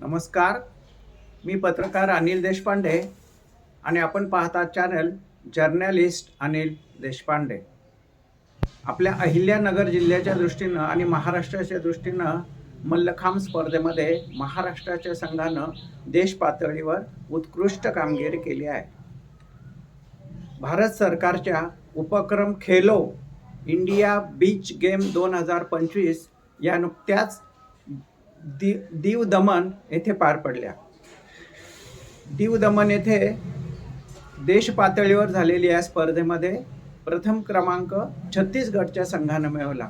नमस्कार. मी पत्रकार अनिल देशपांडे आणि आपण पाहता चॅनल जर्नलिस्ट अनिल देशपांडे. आपल्या अहिल्यानगर जिल्ह्याच्या दृष्टीनं आणि महाराष्ट्राच्या दृष्टीनं मल्लखांब स्पर्धेमध्ये महाराष्ट्राच्या संघानं देश पातळीवर उत्कृष्ट कामगिरी केली आहे. भारत सरकारच्या उपक्रम खेलो इंडिया बीच गेम दोन हजार पंचवीस या नुकत्याच दि दीव दमन येथे पार पडल्या. दीव दमन येथे देश पातळीवर झालेल्या या स्पर्धेमध्ये प्रथम क्रमांक छत्तीसगडच्या संघानं मिळवला.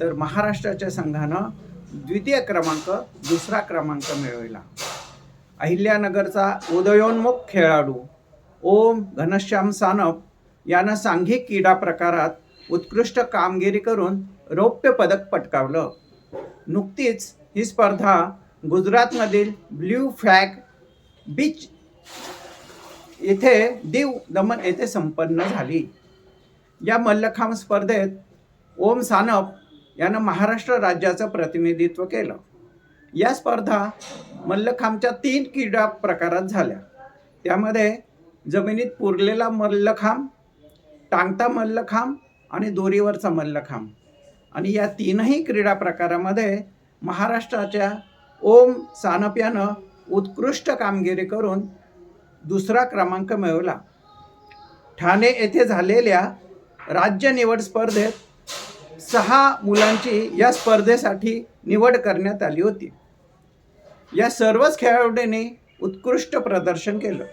तर महाराष्ट्राच्या संघानं द्वितीय क्रमांक दुसरा क्रमांक मिळवला. अहिल्यानगरचा उदयोन्मुख खेळाडू ओम घनश्याम सानप यानं सांघिक क्रीडा प्रकारात उत्कृष्ट कामगिरी करून रौप्य पदक पटकावलं. नुकतीच ही स्पर्धा गुजरातमधील ब्ल्यू फ्लॅग बीच येथे दीव दमन येथे संपन्न झाली. या मल्लखांब स्पर्धेत ओम सानप यानं महाराष्ट्र राज्याचं प्रतिनिधित्व केलं. या स्पर्धा मल्लखांबच्या तीन क्रीडा प्रकारात झाल्या. त्यामध्ये जमिनीत पुरलेला मल्लखांब टांगता मल्लखांब आणि दोरीवरचा मल्लखांब. आणि या तीनही क्रीडा प्रकारामध्ये महाराष्ट्राच्या ओम सानप यानं उत्कृष्ट कामगिरी करून दुसरा क्रमांक मिळवला. ठाणे येथे झालेल्या राज्य निवड स्पर्धेत सहा मुलांची या स्पर्धेसाठी निवड करण्यात आली होती. या सर्वच खेळाडूंनी उत्कृष्ट प्रदर्शन केलं.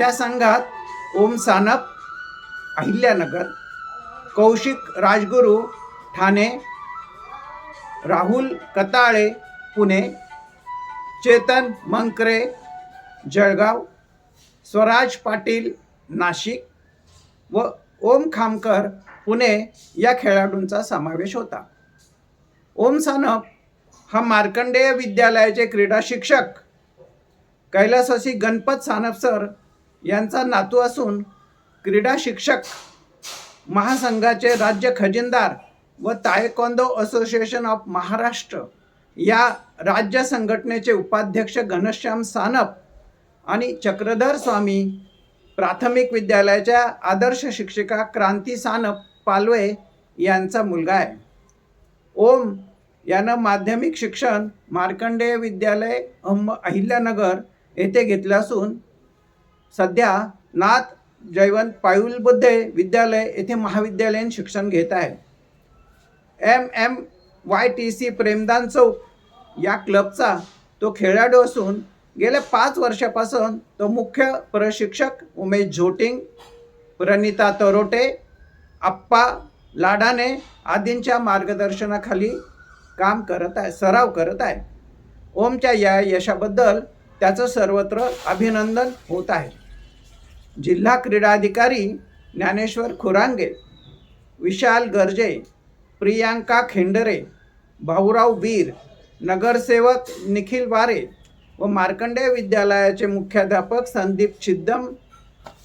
या संघात ओम सानप अहिल्यानगर कौशिक राजगुरू ठाणे राहुल कताळे पुणे. चेतन मंकरे जळगाव. स्वराज पाटील नाशिक. व ओम खामकर पुणे या खेळाडूंचा समावेश होता. ओम सानप हा मार्कंडेय विद्यालयाचे क्रीडा शिक्षक. कैलासवासी गणपत सानप सर यांचा नातू असून क्रीडा शिक्षक. महासंघाचे राज्य खजिनदार. व तायकोंदो असोसिएशन ऑफ महाराष्ट्र या राज्य संघटनेचे उपाध्यक्ष घनश्याम सानप आणि चक्रधर स्वामी प्राथमिक विद्यालयाच्या आदर्श शिक्षिका क्रांती सानप पालवे यांचा मुलगा आहे. ओम यानं माध्यमिक शिक्षण मार्कंडेय विद्यालय अहम अहिल्यानगर येथे घेतलं असून सध्या नाथ जयवंत पायुलबुद्धे विद्यालय येथे महाविद्यालयीन शिक्षण घेत आहे. M M Y T C Premdan Chowk या क्लबचा तो खेळाडू असून गेल्या पाच वर्षापासून तो मुख्य प्रशिक्षक उमेश झोटिंग प्रणिता तरोटे आप्पा लाडाने आदींच्या मार्गदर्शनाखाली काम करत आहे सराव करत आहे. ओमच्या या यशाबद्दल त्याचं सर्वत्र अभिनंदन होत आहे. जिल्हा क्रीडा अधिकारी ज्ञानेश्वर खुरांगे विशाल गर्जे प्रियांका खेंडरे भाऊराव वीर नगरसेवक निखिल वारे व मार्कंडेय विद्यालयाचे मुख्याध्यापक संदीप छिद्दम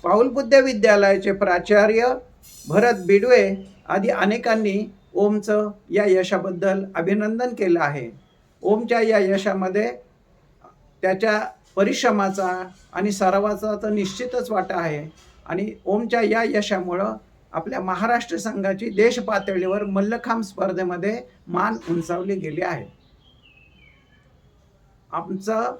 पाऊलबुद्ध विद्यालयाचे प्राचार्य भरत बिडवे आदी अनेकांनी ओमचं या यशाबद्दल अभिनंदन केलं आहे. ओमच्या या यशामध्ये त्याच्या परिश्रमाचा आणि सरावाचा तर निश्चितच वाटा आहे आणि ओमच्या या यशामुळं आपल्या महाराष्ट्र संघाची देश पातळीवर मल्लखांब स्पर्धेमध्ये मान उंचावली गेली आहे. आमचं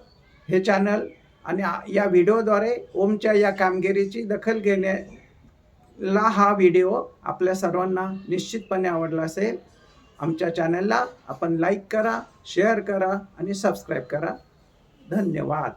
हे चॅनल आणि या व्हिडिओद्वारे ओमच्या या कामगिरीची दखल घेण्याला हा व्हिडिओ आपल्या सर्वांना निश्चितपणे आवडला असेल. आमच्या चॅनलला आपण लाईक करा शेअर करा आणि सबस्क्राईब करा. धन्यवाद.